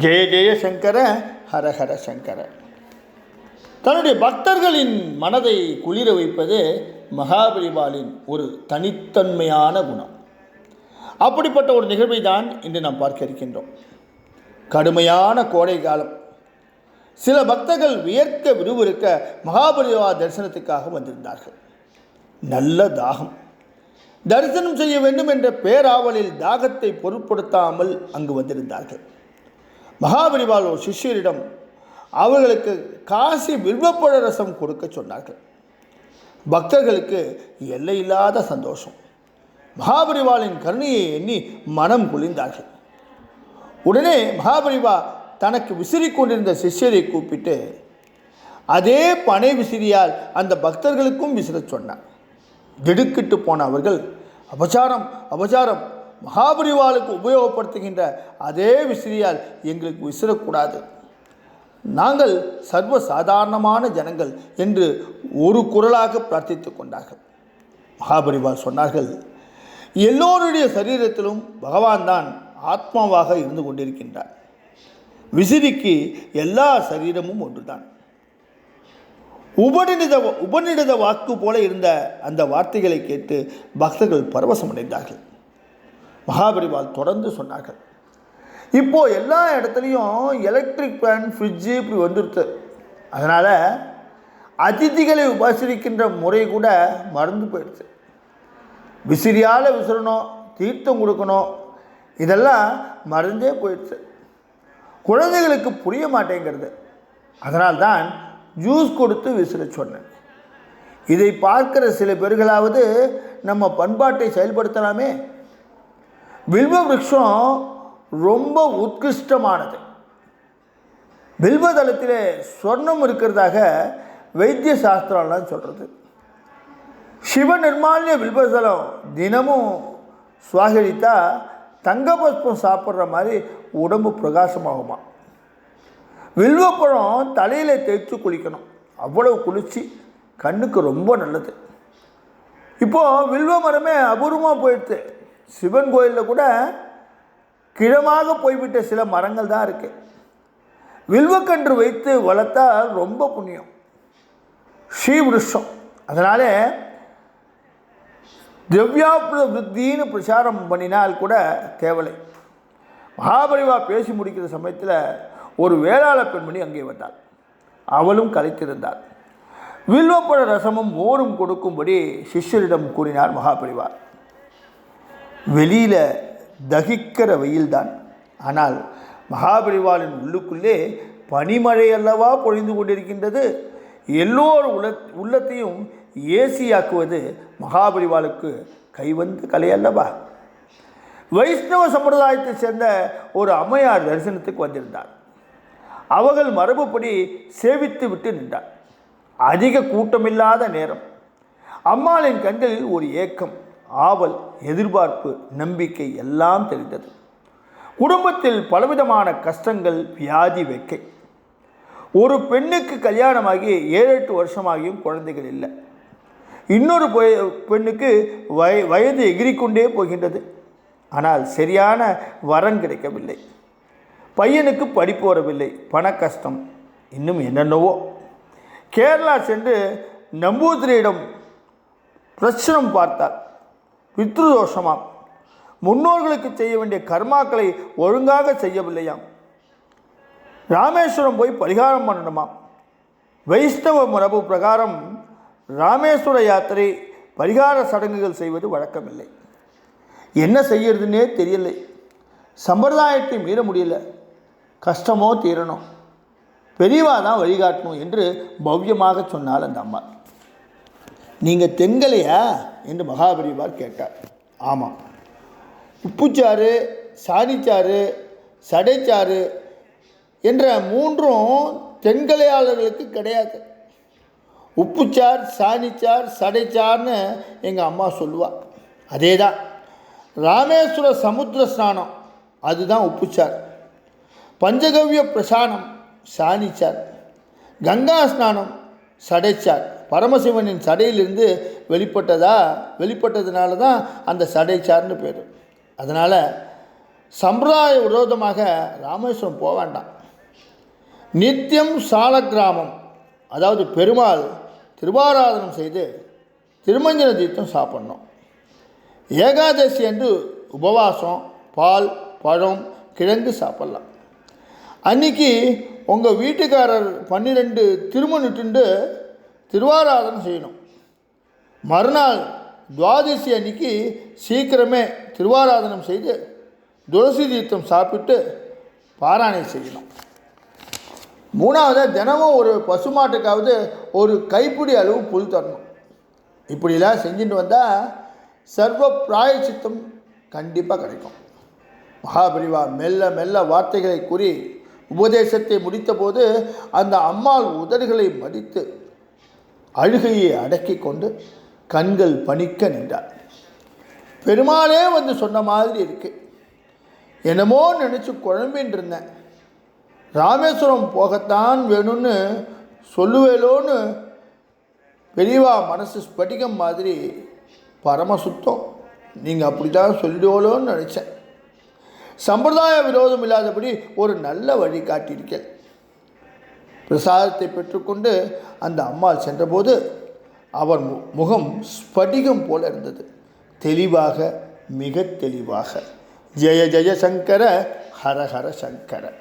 ஜெய ஜெய சங்கர ஹர ஹர சங்கர. தன்னுடைய பக்தர்களின் மனதை குளிர வைப்பது மகாபரிவாளின் ஒரு தனித்தன்மையான குணம். அப்படிப்பட்ட ஒரு நிகழ்வை தான் இன்று நாம் பார்க்க இருக்கின்றோம். கடுமையான கோடை காலம். சில பக்தர்கள் வியர்க்க விறுவிறுக்க மகாபரிவா தரிசனத்துக்காக வந்திருந்தார்கள். நல்ல தாகம். தரிசனம் செய்ய வேண்டும் என்ற பேராவலில் தாகத்தை பொருட்படுத்தாமல் அங்கு வந்திருந்தார்கள். மகாபரிவால் ஒரு சிஷ்யரிடம் அவர்களுக்கு காசி வில்வப்பழ ரசம் கொடுக்க சொன்னார்கள். பக்தர்களுக்கு எல்லையில்லாத சந்தோஷம். மகாபரிவாளின் கருணையை எண்ணி மனம் குளிர்ந்தார்கள். உடனே மகாபரிவா தனக்கு விசிறிக் கொண்டிருந்த சிஷ்யரை கூப்பிட்டு அதே பனை விசிறியால் அந்த பக்தர்களுக்கும் விசிறச் சொன்னார். திடுக்கிட்டு போன அவர்கள் அபச்சாரம் அபச்சாரம் மகாபரிவாளுக்கு உபயோகப்படுத்துகின்ற அதே விசிறியால் எங்களுக்கு விசிறக்கூடாது. நாங்கள் சர்வ சாதாரணமான ஜனங்கள் என்று ஒரு குரலாக பிரார்த்தித்து கொண்டார்கள். மகாபரிவால் சொன்னார்கள் எல்லோருடைய சரீரத்திலும் பகவான் தான் ஆத்மாவாக இருந்து கொண்டிருக்கின்றார். விசிறிக்கு எல்லா சரீரமும் ஒன்றுதான். உபநிடத உபநிடத வாக்கு போல இருந்த அந்த வார்த்தைகளை கேட்டு பக்தர்கள் பரவசமடைந்தார்கள். மகாபரிவால் தொடர்ந்து சொன்னார்கள். இப்போது எல்லா இடத்துலையும் எலக்ட்ரிக் ஃபேன் ஃப்ரிட்ஜு இப்படி வந்துடுது அதனால் அதிதிகளை உபசரிக்கின்ற முறை கூட மறந்து போயிடுச்சு. விசிறியால் விசிறணும் தீர்த்தம் கொடுக்கணும் இதெல்லாம் மறந்தே போயிடுச்சு. குழந்தைகளுக்கு புரிய மாட்டேங்கிறது. அதனால்தான் ஜூஸ் கொடுத்து விசிற சொன்னேன். இதை பார்க்கிற சில பேர்களாவது நம்ம பண்பாட்டை செயல்படுத்தலாமே? வில்வ விரக்ஷம் ரொம்ப உத்கிருஷ்டமானது வில்வதளத்திலே சொர்ணம் இருக்கிறதாக வைத்திய சாஸ்திரம்லாம் சொல்கிறது சிவ நிர்மாலிய வில்வதளம் தினமும் சுவாகரித்தா தங்கபஸ்பம் சாப்பிட்ற மாதிரி உடம்பு பிரகாசமாகுமா. வில்வப்பழம் தலையில் தேய்ச்சி குளிக்கணும். அவ்வளவு குளிர்ச்சி கண்ணுக்கு ரொம்ப நல்லது. இப்போது வில்வ மரமே அபூர்வமாக போயிடுச்சு சிவன் கோயிலில் கூட கிழமாக போய்விட்ட சில மரங்கள் தான் இருக்குது வில்வக்கன்று வைத்து வளர்த்தால் ரொம்ப புண்ணியம். ஸ்ரீவிருஷம். அதனால் திவ்யாபுர விருத்தின்னு பிரச்சாரம் பண்ணினால் கூட தேவலை. மகாபரிவா பேசி முடிக்கிற சமயத்தில் ஒரு வேளாள பெண்மணி அங்கே வந்தாள். அவளும் கலைத்திருந்தாள் வில்வப்பழ ரசமும் மோரும் கொடுக்கும்படி சிஷ்யரிடம் கூறினார் மகாபரிவா வெளியில் தகிக்கிற வெயில்தான். ஆனால் மகாபரிவாளின் உள்ளுக்குள்ளே பனிமழை அல்லவா பொழிந்து கொண்டிருக்கின்றது. எல்லோர் உள்ள உள்ளத்தையும் ஏசியாக்குவது மகாபரிவாளுக்கு கைவந்த கலை அல்லவா? வைஷ்ணவ சம்பிரதாயத்தைச் சேர்ந்த ஒரு அம்மையார் தரிசனத்துக்கு வந்திருந்தார். அவர்கள் மரபுப்படி சேவித்து விட்டு நின்றார். அதிக கூட்டமில்லாத நேரம். அம்மாளின் கண்கள் ஒரு ஏக்கம். ஆவல் எதிர்பார்ப்பு நம்பிக்கை எல்லாம் தெரிந்தது. குடும்பத்தில் பலவிதமான கஷ்டங்கள் வியாதி வெக்கை. ஒரு பெண்ணுக்கு கல்யாணமாகி ஏழு எட்டு வருஷமாகியும் குழந்தைகள் இல்லை. இன்னொரு பெண்ணுக்கு வய வயது எகிரிக்கொண்டே போகின்றது. ஆனால் சரியான வரன் கிடைக்கவில்லை. பையனுக்கு படிப்பு வரவில்லை. பண கஷ்டம் இன்னும் என்னென்னவோ. கேரளா சென்று நம்பூதிரியிடம் பிரச்சனம் பார்த்தார் பித்ருதோஷமாம். முன்னோர்களுக்கு செய்ய வேண்டிய கர்மாக்களை ஒழுங்காக செய்யவில்லையாம். ராமேஸ்வரம் போய் பரிகாரம் பண்ணணுமாம். வைஷ்ணவ மரபு பிரகாரம் ராமேஸ்வர யாத்திரை பரிகார சடங்குகள் செய்வது வழக்கமில்லை. என்ன செய்யறதுன்னே தெரியலை. சம்பிரதாயத்தை மீற முடியல. கஷ்டமோ தீரணும். பெரியவா தான் வழிகாட்டணும் என்று பவ்யமாக சொன்னால் அந்த அம்மா. நீங்கள் தெங்கலையா? என்று மகாபரிவார் கேட்டார். ஆமாம் உப்புச்சாறு சாணிச்சாறு சடைச்சாறு என்ற மூன்றும் தென்கலையாளர்களுக்கு கிடையாது. உப்புச்சார் சாணிச்சார் சடைச்சார்னு எங்கள் அம்மா சொல்லுவாள் அதே தான் ராமேஸ்வர சமுத்திர ஸ்நானம் அதுதான் உப்புச்சார். பஞ்சகவ்ய பிரசானம் சாணிச்சார் கங்கா ஸ்நானம் சடைச்சார். பரமசிவனின் சடையிலிருந்து வெளிப்பட்டதா? வெளிப்பட்டதுனால தான் அந்த சடை சார்னு பேர். அதனால் சம்பிரதாய விரோதமாக ராமேஸ்வரம் போக வேண்டாம். நித்தியம் சாலக்கிராமம் அதாவது பெருமாள் திருவாராதனம் செய்து திருமஞ்சன தீர்த்தம் சாப்பிட்ணும். ஏகாதசி அன்று உபவாசம் பால் பழம் கிழங்கு சாப்பிட்லாம். அன்னைக்கு உங்கள் வீட்டுக்காரர் பன்னிரெண்டு திருமணிட்டுண்டு திருவாராதனம் செய்யணும். மறுநாள் துவாதசி அன்னைக்கு சீக்கிரமே திருவாராதனம் செய்து துளசி தீர்த்தம் சாப்பிட்டு பாராயணம் செய்யணும். மூணாவது தினமும் ஒரு பசுமாட்டுக்காவது ஒரு கைப்பிடி அளவு புல் தரணும். இப்படிலாம் செஞ்சுட்டு வந்தால் சர்வ பிராயச்சித்தம் கண்டிப்பாக கிடைக்கும். மகாபிரிவா மெல்ல மெல்ல வார்த்தைகளை கூறி உபதேசத்தை முடித்தபோது அந்த அம்மாள் உதடுகளை மடித்து அழுகையை அடக்கி கொண்டு கண்கள் பணிக்க நின்றார் பெருமாளே வந்து சொன்ன மாதிரி இருக்கு. என்னமோ நினச்சி குழம்பின்னு இருந்தேன். ராமேஸ்வரம் போகத்தான் வேணும்னு சொல்லுவேலோன்னு பெரியவா மனசு ஸ்படிகம் மாதிரி பரம சுத்தம். நீங்கள் அப்படி தான் சொல்லிடுவோலோன்னு நினச்சேன். சம்பிரதாய விரோதம் இல்லாதபடி ஒரு நல்ல வழி காட்டியிருக்கேன். பிரசாதத்தை பெற்றுக்கொண்டு அந்த அம்மாள் சென்றபோது அவர் மு- முகம் ஸ்படிகம் போல இருந்தது. தெளிவாக மிக தெளிவாக. ஜெய ஜெய சங்கர ஹர ஹர சங்கர.